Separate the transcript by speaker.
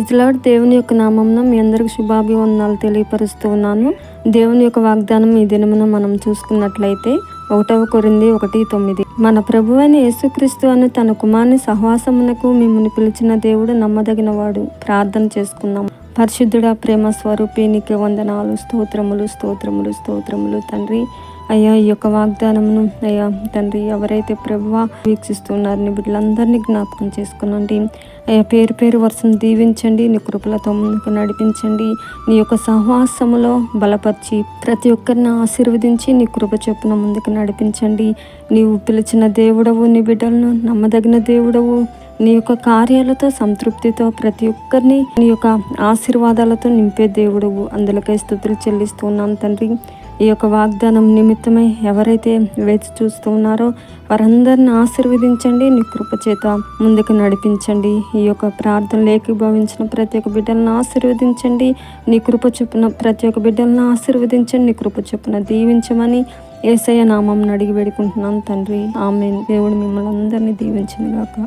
Speaker 1: ప్రైజ్లాడ్. దేవుని యొక్క నామంలో మీ అందరికి శుభాభివందనాలు తెలియపరుస్తూ ఉన్నాను. దేవుని యొక్క వాగ్దానం ఈ దినమున మనం చూసుకున్నట్లయితే ఒకటవ కొరింది ఒకటి తొమ్మిది. మన ప్రభు అయిన యేసుక్రీస్తు అని తన కుమారుని సహవాసమునకు మిమ్మల్ని పిలిచిన దేవుడు నమ్మదగిన వాడు ప్రార్థన చేసుకుందాం. పరిశుద్ధుడ ప్రేమ స్వరూపి నీకు వందనాలు స్తోత్రములు స్తోత్రములు స్తోత్రములు తండ్రి. అయ్యా ఈ యొక్క వాగ్దానమును అయ్యా తండ్రి ఎవరైతే ప్రభువ వీక్షిస్తున్నారు నీ బిడ్డలందరినీ జ్ఞాపకం చేసుకునండి. అయ్యా పేరు పేరు వరుసను దీవించండి నీ కృపలతో ముందుకు నడిపించండి. నీ యొక్క సహవాసములో బలపరిచి ప్రతి ఒక్కరిని ఆశీర్వదించి నీ కృప చొప్పున ముందుకు నడిపించండి. నీవు పిలిచిన దేవుడవు నీ బిడ్డలను నమ్మదగిన దేవుడవు. నీ యొక్క కార్యాలతో సంతృప్తితో ప్రతి ఒక్కరిని నీ యొక్క ఆశీర్వాదాలతో నింపే దేవుడువు. అందులోకే స్థుతులు చెల్లిస్తున్నాను తండ్రి. ఈ యొక్క వాగ్దానం నిమిత్తమై ఎవరైతే వేచి చూస్తూ ఉన్నారో వారందరిని ఆశీర్వదించండి. నీ కృప చేత ముందుకు నడిపించండి. ఈ యొక్క ప్రార్థన లేఖీభవించిన ప్రతి ఒక్క బిడ్డలను ఆశీర్వదించండి. నీ కృప చొప్పున ప్రతి ఒక్క బిడ్డలను ఆశీర్వదించండి. నీ కృప చొప్పున దీవించమని ఏసయ్య నామం అడిగి పెడుకుంటున్నాను తండ్రి. ఆమె దేవుడు మిమ్మల్ని అందరినీ దీవించింది కాక